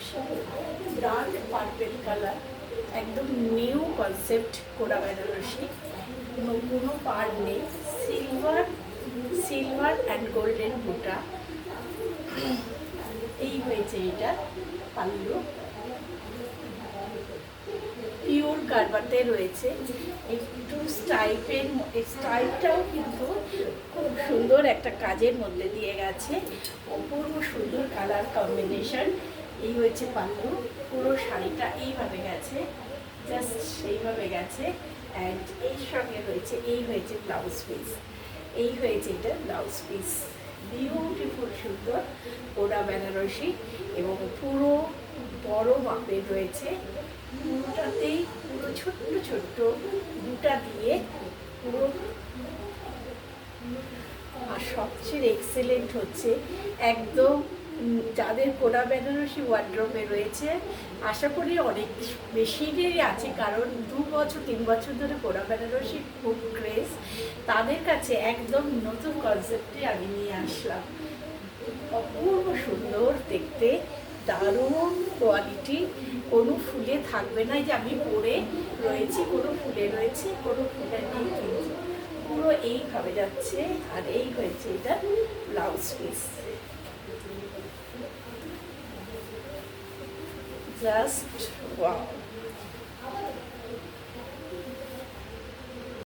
Banarasi brand purple colour, একদম new concept কোরা বেনারসি। কোনো কোনো পার নেই সিলভার সিলভার অ্যান্ড গোল্ডেন বুটা। এই হয়েছে এটা, পাল্লু। পিওর গারবাতে রয়েছে। একটু স্টাইপের স্টাইপটাও কিন্তু খুব সুন্দর একটা কাজের মধ্যে দিয়ে গেছে। অপূর্ব সুন্দর কালার কম্বিনেশন এই হয়েছে পাল্লু। পুরো শাড়িটা এইভাবে গেছে জাস্ট সেইভাবে গেছে। অ্যান্ড এর সঙ্গে হয়েছে, এই হয়েছে ব্লাউজ পিস এই হয়েছে এটা ব্লাউজ পিস বিউটিফুল সুন্দর ওরা বেনারসি এবং পুরো বড় মাপের রয়েছে। পুরোটাতেই পুরো ছোট্ট ছোট্ট দুটা দিয়ে পুরো। আর সবচেয়ে এক্সেলেন্ট হচ্ছে একদম যাদের কোনা বেনারসি ওয়ার্ড্রপে রয়েছে, আশা করি অনেক বেশিরই আছে, কারণ দু বছর, তিন বছর ধরে কোনা বেনারসি খুব ক্রেজ তাদের কাছে একদম নতুন কনসেপ্টে আমি নিয়ে আসলাম। অপূর্ব সুন্দর, দেখতে দারুণ কোয়ালিটি কোনো ফুলে থাকবে না যে আমি পরে রয়েছি, কোনো ফুলে রয়েছে, কোনো ফুলে নেই পুরো এইভাবে যাচ্ছে, আর এই হয়েছে এটা ব্লাউজ পিস জাস্ট ওয়াও